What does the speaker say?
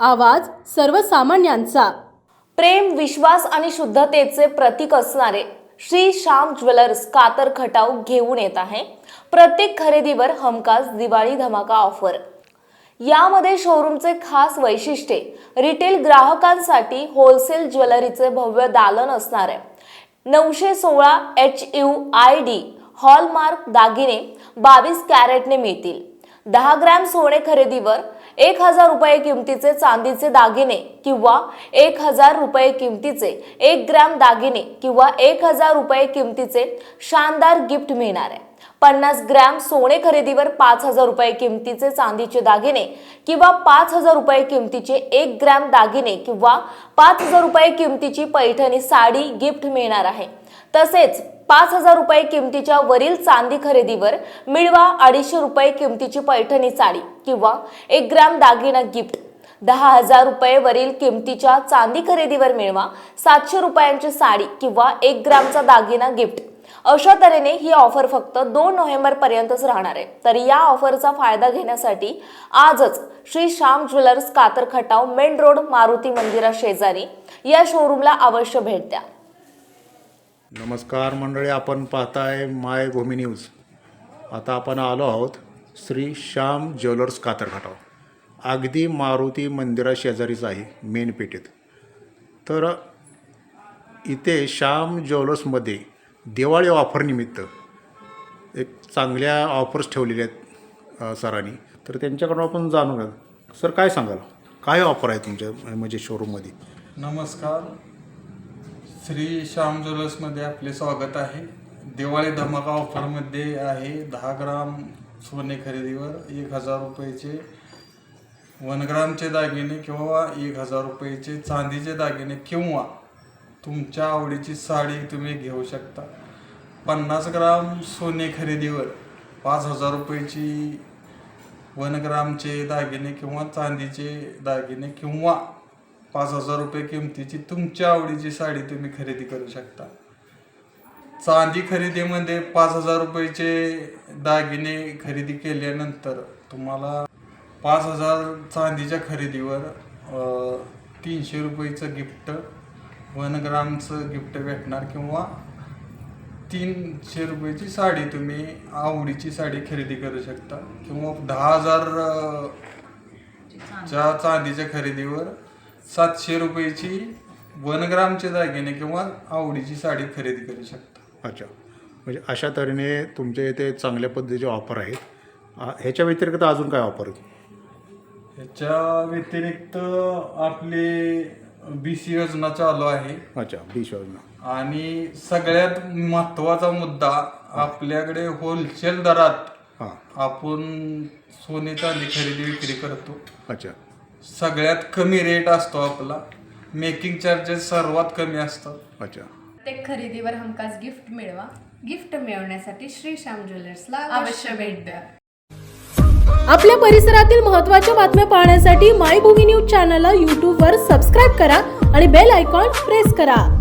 आवाज सर्वसामान्यांचा. प्रेम विश्वास आणि शुद्धतेचे प्रतीक असणारे श्री श्याम ज्वेलर्स कातर खटाव घेऊन येत आहे. प्रत्येक खरेदीवर हमखास दिवाळी धमाका ऑफर यामध्ये शोरूमचे खास वैशिष्ट्ये रिटेल ग्राहकांसाठी होलसेल ज्वेलरीचे भव्य दालन असणार आहे. नऊशे सोळा H U I D hallmark दागिने बावीस कॅरेटने मिळतील. दहा ग्रॅम सोने खरेदीवर एक हजार रुपये किमतीचे चांदीचे दागिने किंवा एक हजार रुपये किमतीचे एक ग्रॅम दागिने किंवा एक हजार रुपये किमतीचे शानदार गिफ्ट मिळणार आहे. पन्नास ग्रॅम सोने खरेदीवर पाच हजार रुपये किमतीचे चांदीचे दागिने किंवा पाच हजार रुपये किमतीचे एक ग्रॅम दागिने किंवा पाच हजार रुपये किमतीची पैठणी साडी गिफ्ट मिळणार आहे. तसेच पाच हजार रुपये किमतीच्या वरील चांदी खरेदीवर मिळवा अडीचशे रुपये किमतीची पैठणी साडी किंवा एक ग्रॅम दागिना गिफ्ट. दहा हजार रुपये वरील किमतीच्या चांदी खरेदीवर मिळवा सातशे रुपयांची साडी किंवा एक ग्रामचा दागिना गिफ्ट. अशा तऱ्हेने ही ऑफर फक्त दोन नोव्हेंबर पर्यंतच राहणार आहे. तर या ऑफरचा फायदा घेण्यासाठी आजच Shri Shyam jewellers Katar Khatav main road Maruti मंदिरा शेजारी या शोरूमला अवश्य भेट द्या. नमस्कार मंडळी आपण पाहताय माय भूमी न्यूज. आता आपण आलो आहोत श्री श्याम ज्वेलर्स कातरखाटाव अगदी मारुती मंदिरा शेजारीच आहे मेन पेठेत. तर इथे श्याम ज्वेलर्समध्ये दिवाळी ऑफरनिमित्त एक चांगल्या ऑफर्स ठेवलेल्या आहेत सरांनी. तर त्यांच्याकडून आपण जाणून सर काय सांगाल? काय ऑफर आहे तुमच्या म्हणजे शोरूममध्ये नमस्कार. श्री श्याम ज्वेलर्समध्ये आपले स्वागत आहे. दिवाळी धमाका ऑफरमध्ये आहे दहा ग्राम सोने खरेदीवर एक हजार रुपयेचे वन ग्रामचे दागिने किंवा एक हजार रुपयेचे चांदीचे दागिने किंवा तुमच्या आवडीची साडी तुम्ही घेऊ शकता. पन्नास ग्राम सोने खरेदीवर पाच हजार रुपयेची वन ग्रामचे दागिने किंवा चांदीचे दागिने किंवा पाच हजार रुपये किमतीची तुमच्या आवडीची साडी तुम्ही खरेदी करू शकता. चांदी खरेदीमध्ये पाच हजार रुपयेचे दागिने खरेदी केल्यानंतर तुम्हाला पाच हजार चांदीच्या खरेदीवर तीनशे रुपयेचं गिफ्ट वन ग्रामचं गिफ्ट भेटणार किंवा तीनशे रुपयेची साडी तुम्ही आवडीची साडी खरेदी करू शकता. किंवा दहा हजार च्या चांदीच्या खरेदीवर सातशे रुपयाची वन ग्रामचे दागिने किंवा आवडीची साडी खरेदी करू शकता. अच्छा. म्हणजे अशा तऱ्हेने तुमच्या इथे चांगल्या पद्धतीचे ऑफर आहेत. आ- ह्याच्या व्यतिरिक्त अजून काय ऑफर ह्याच्या व्यतिरिक्त आपली बी सी योजना चालू आहे. अच्छा बीच योजना. आणि सगळ्यात महत्त्वाचा मुद्दा आपल्याकडे होलसेल दरात हां. आपण सोने चांदी खरेदी विक्री करतो. अच्छा. सगळ्यात कमी रेट असतो आपला. मेकिंग चार्जेस सर्वात कमी असतात. अच्छा. प्रत्येक खरेदीवर हमखास गिफ्ट मिळवा. गिफ्ट मिळवण्यासाठी श्री श्याम ज्वेलर्सला अवश्य भेट द्या. आपल्या परिसरातील महत्त्वाच्या बातम्या पाहण्यासाठी मायभूमी न्यूज चॅनलला यूट्यूबवर सबस्क्राईब करा आणि बेल आयकॉन प्रेस करा.